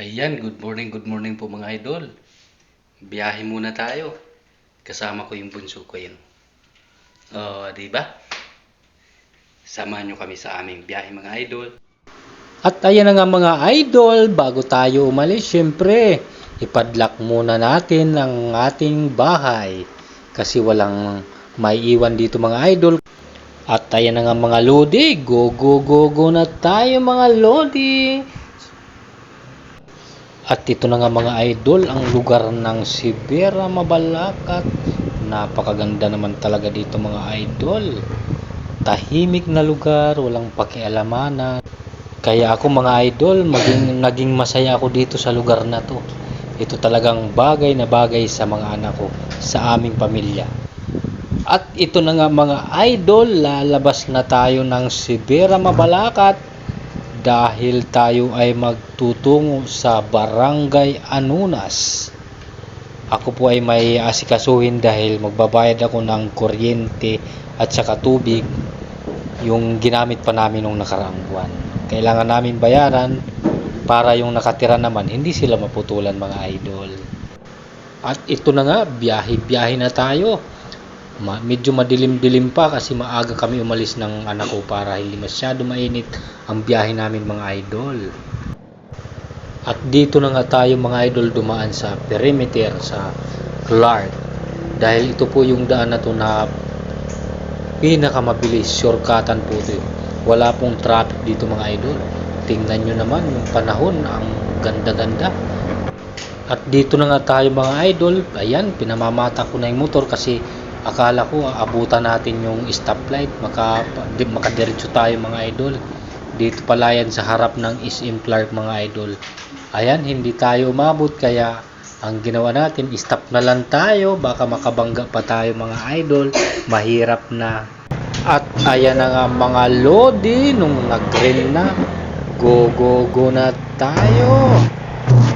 Ayan, good morning, good morning po mga idol. Biyahe muna tayo. Kasama ko yung bunso ko yun. Oh, di ba? Samahan nyo kami sa aming biyahe mga idol. At ayan na nga mga idol, bago tayo umalis, syempre, ipadlock muna natin ang ating bahay. Kasi walang maiiwan dito mga idol. At ayan na nga mga lodi, go go go go na tayo mga lodi. At ito na nga mga idol, ang lugar ng Sibera Mabalacat. Napakaganda naman talaga dito mga idol. Tahimik na lugar, walang pakialamanan. Kaya ako mga idol, maging, naging masaya ako dito sa lugar na to. Ito talagang bagay na bagay sa mga anak ko, sa aming pamilya. At ito na nga mga idol, lalabas na tayo ng Sibera Mabalacat dahil tayo ay magtutungo sa Barangay Anunas. Ako po ay may asikasuhin dahil magbabayad ako ng kuryente at saka tubig yung ginamit pa namin nung nakaraang buwan. Kailangan namin bayaran para yung nakatira naman hindi sila maputulan mga idol. At ito na nga, biyahe-biyahe na tayo. Ma- medyo madilim-dilim pa kasi maaga kami umalis ng anak ko para hindi masyado mainit ang biyahe namin mga idol. At dito na nga tayo mga idol dumaan sa perimeter sa Clark. Dahil ito po yung daan na to na pinakamabilis, shortcutan po ito. Wala pong traffic dito mga idol. Tingnan nyo naman yung panahon, ang ganda-ganda. At dito na nga tayo mga idol. Ayan, pinamamata ko na yung motor kasi akala ko abutan natin yung stoplight. Maka, di, makadiretso tayo mga idol. Dito pala yan sa harap ng SM Clark mga idol. Ayan, hindi tayo umabot kaya ang ginawa natin, stop na lang tayo. Baka makabangga pa tayo mga idol. Mahirap na. At ayan na nga mga lodi nung nag-green na. Go, go, go na tayo.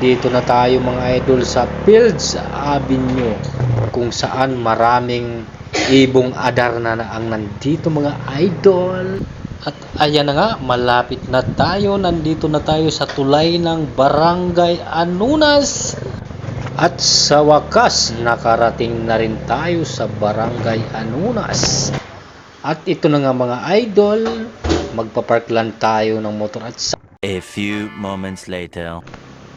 Dito na tayo mga idol sa Fields Avenue kung saan maraming ibong adar na, na ang nandito mga idol. At ayan na nga, malapit na tayo. Nandito na tayo sa tulay ng Barangay Anunas. At sa wakas, nakarating na rin tayo sa Barangay Anunas. At ito na nga mga idol, magpapark lang tayo ng motor at sa A few moments later.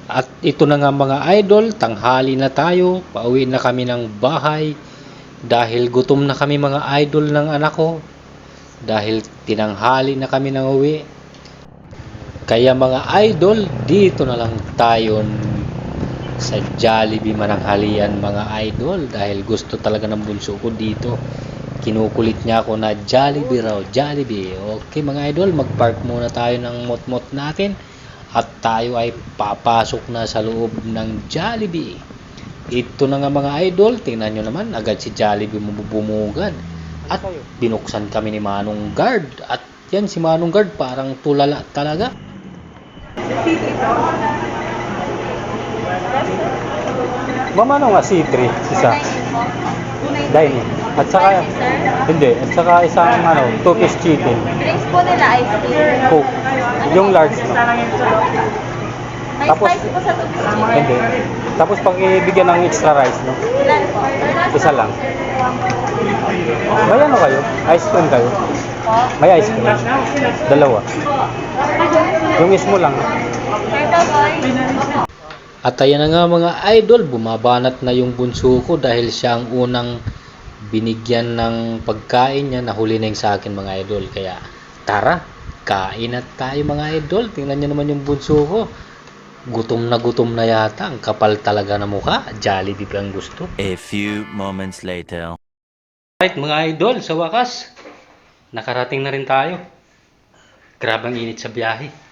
At ito na nga mga idol, tanghali na tayo, pauwi na kami ng bahay dahil gutom na kami mga idol ng anak ko. Dahil tinanghali na kami ng uwi. Kaya mga idol, dito na lang tayo sa Jollibee mananghalian mga idol dahil gusto talaga ng bunso ko dito. Kinukulit niya ako na Jollibee raw, Jollibee. Okay mga idol, magpark muna tayo ng mot-mot natin at tayo ay papasok na sa loob ng Jollibee. Ito na nga mga idol, tingnan nyo naman, agad si Jollibee bumubungad. At binuksan kami ni Manong Guard. At yan si Manong Guard parang tulala talaga. Mama nga C3, isa. Dining. At saka, hindi, at saka isang ano, two-piece chicken. Drinks po nila ice cream. Coke. Yung large no? May Tapos- po sa tubig chicken. Hindi. Tapos pag ibigyan ng extra rice, no? Ilan po? Isa lang. May ano kayo? Ice cream kayo? May ice cream. Dalawa. Yung ismo lang. Turtle boy. At ayan na nga mga idol, bumabanat na yung bunso ko dahil siya ang unang binigyan ng pagkain niya. Nahuli na yung sa akin mga idol. Kaya tara, kain na tayo mga idol. Tingnan niyo naman yung bunso ko. Gutom na gutom na yata. Ang kapal talaga na mukha. Jollibee pa ang gusto. A few moments later. Right mga idol, sa wakas, nakarating na rin tayo. Grabe ang init sa biyahe.